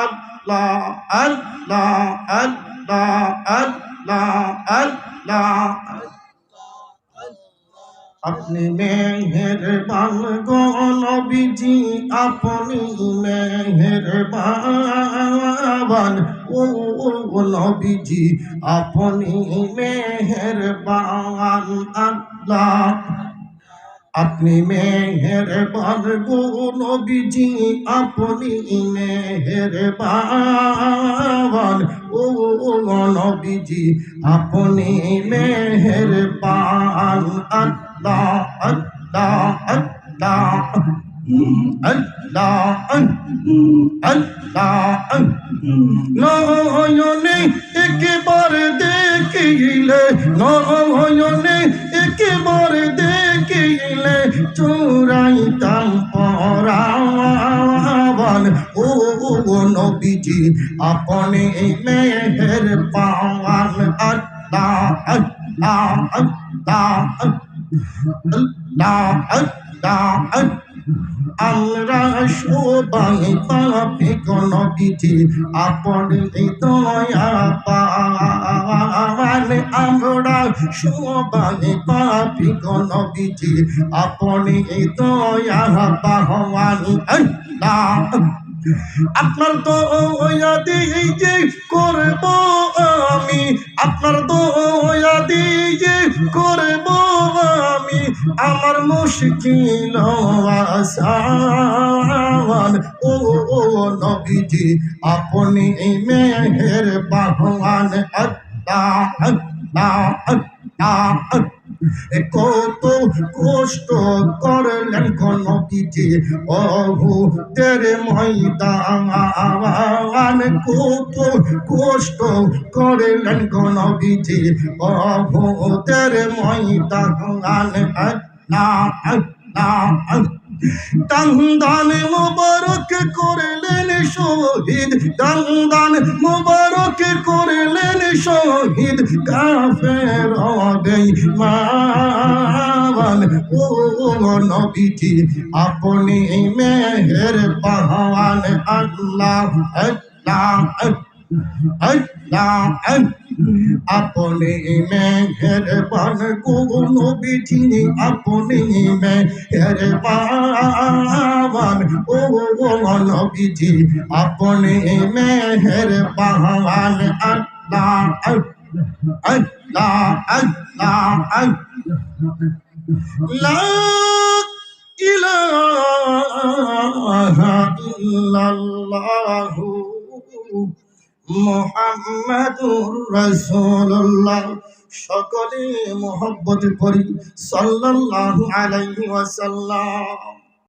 আল্লাহ আল্লাহ আল্লাহ আল্লাহ আল্লাহ আপনি মেহেরবান গো নবীজি, আপনি মেহেরবান ও নবীজি, আপনি মেহেরবান আল্লাহ। আপনি মেহেরবান গো নবীজি, আপনি মেহেরবান ও নবীজি, আপনি মেহেরবান। আল্লাহ আল্লাহ আল্লাহ আল্লাহ আল্লাহ। নয়নে একবার দেখিলে নয়নে দেখিলে চোরাইতাম পরাবান। ও নবীজি, আপনি মেহের পাওয়ান। আল্লাহ আল্লাহ আল্লাহ আল্লাহ আল্লাহ। আমরা সবাই পাপি কোন বিধি দয়া সবাই পাপি আপনি আপনার দয়া দিয়ে করব আমি, আপনার দয়া দিয়ে করব আমি, আমার মুশকিল আসান ও ও নবীজি, আপনি মেহের বাহন আল্লাহ আল্লাহ। কষ্ট করলেন কোন বিজি অহু তেরে ময়দান কত কষ্ট করলেন কোন বিজি অহু তেরে ময়দান দান মুবারক করলেন শহীদ। দান মুবারক করলেন শহীদ। কাফের বেঈমান ও নবীজি আপনি মেহের পাহান আল্লাহ আল্লাহ আল্লাহ, আপনি মেঘের বান কোন বিধি, আপনি মেঘের বান ও নবীজি আপনি মেঘের বান আল্লাহ আল্লাহ আল্লাহ সকলে মোহব্বত করি সাল্লাল্লাহু আলাইহি ওয়াসাল্লাম।